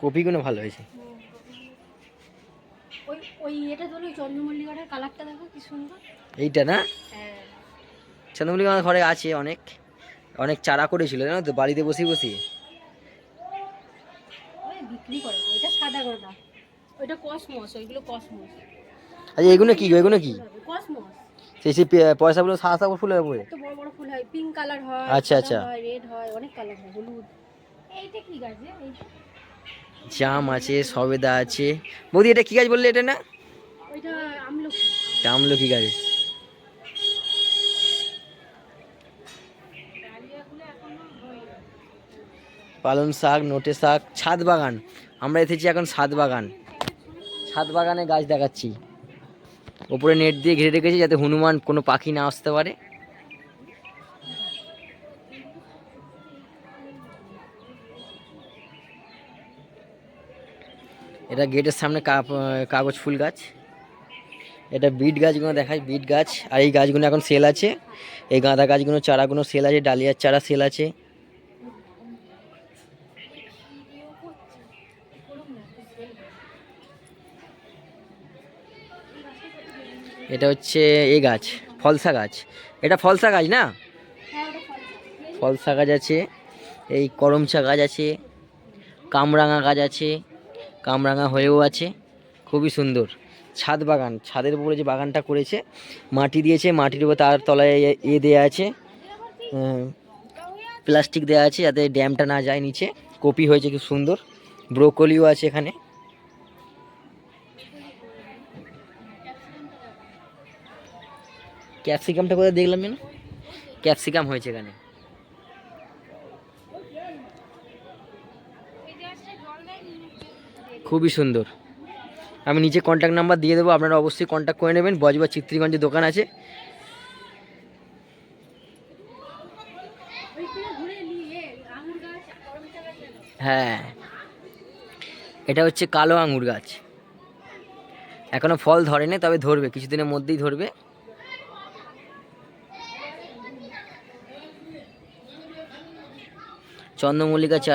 কপিগুলো ভালো হয়েছে। ওই ওই এটা ধরো চন্দ্রমল্লিকাটার কালারটা দেখো কি সুন্দর। এইটা না? হ্যাঁ। চন্দ্রমল্লিকা আমার ঘরে আছে অনেক অনেক চারা করেছিল জানো তো বাড়িতে বসে বসে। বিক্রি করে এটা সাদা গোটা ওইটা কসমস ওইগুলো কসমস। আচ্ছা এগুলো কি এগুলো কি? কসমস। সেই সেই পয়সাগুলো সাদা সাদা ফুল পরে তো বড় বড় ফুল হয় পিঙ্ক কালার হয় আচ্ছা, আচ্ছা। রেড হয় অনেক কালার হয় হলুদ। এইটা কি গাছ জাম আছে সবেদা আছে। বৌদি এটা কি গাছ বললে এটা না? ওইটা আমলকি। আমলকি গাছ। পালং শাক নোটে শাক ছাদ বাগান। আমরা এসেছি এখন ছাদ বাগান। ছাদ বাগানে গাছ দেখাচ্ছি। ওপরে নেট দিয়ে ঘিরে রেখেছি যাতে হনুমান কোনো পাখি না আসতে পারে। এটা গেটের সামনে কাগজ ফুল গাছ। এটা বিট গাছগুলো দেখায়, বিট গাছ। আর এই গাছগুলো এখন সেল আছে। এই গাঁদা গাছগুলো, চারাগুলো সেল আছে, ডালিয়ার চারা সেল আছে। এটা হচ্ছে এই গাছ ফলসা গাছ। এটা ফলসা গাছ না? হ্যাঁ ফলসা। গাছ আছে এই করমচা গাছ আছে কামরাঙা গাছ আছে কামরাঙা হয়েও আছে খুবই সুন্দর। ছাদ বাগান ছাদের উপরে যে বাগানটা করেছে মাটি দিয়েছে মাটির উপর তার তলায় এ- এ দেওয়া আছে প্লাস্টিক দেওয়া আছে যাতে ড্যামটা না যায় নিচে। কপি হয়েছে খুব সুন্দর। ব্রোকলিও আছে এখানে। ক্যাপসিকামটা কোথায় দেখলাম না ক্যাপসিকাম হয়েছে এখানে। খুবই সুন্দর। আমি নিচে কন্ট্যাক্ট নাম্বার দিয়ে দেবো, আপনারা অবশ্যই কন্ট্যাক্ট করে নেবেন। বজবা চিত্রগঞ্জে দোকান আছে। হ্যাঁ। এটা হচ্ছে কালো আঙুর গাছ। এখনও ফল ধরেনি, তবে ধরবে, কিছুদিনের মধ্যেই ধরবে। নাম হলিহক্স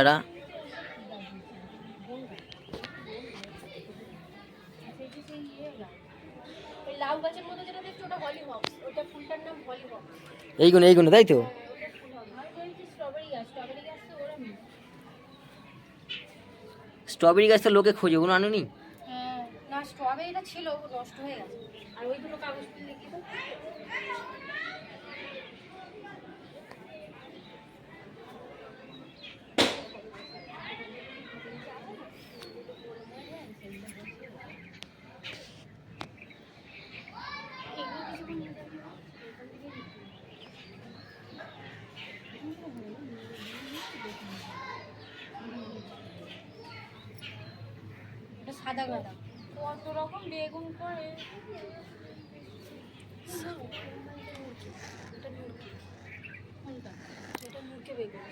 এইগুলো এইগুলো, তাই তো? স্ট্রবেরি গাছ তো ওরম স্ট্রবেরি গাছ তো লোকে খোঁজে, ওগুলো আনুনি? হ্যাঁ না, স্ট্রবেরিটা ছিল, নষ্ট হয়ে গেছে। আর সাদা গাঁদা। কত রকম বেগুন করে? এটা মুরগি। বেগুন।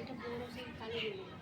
এটা বড় সেই কালো বেগুন।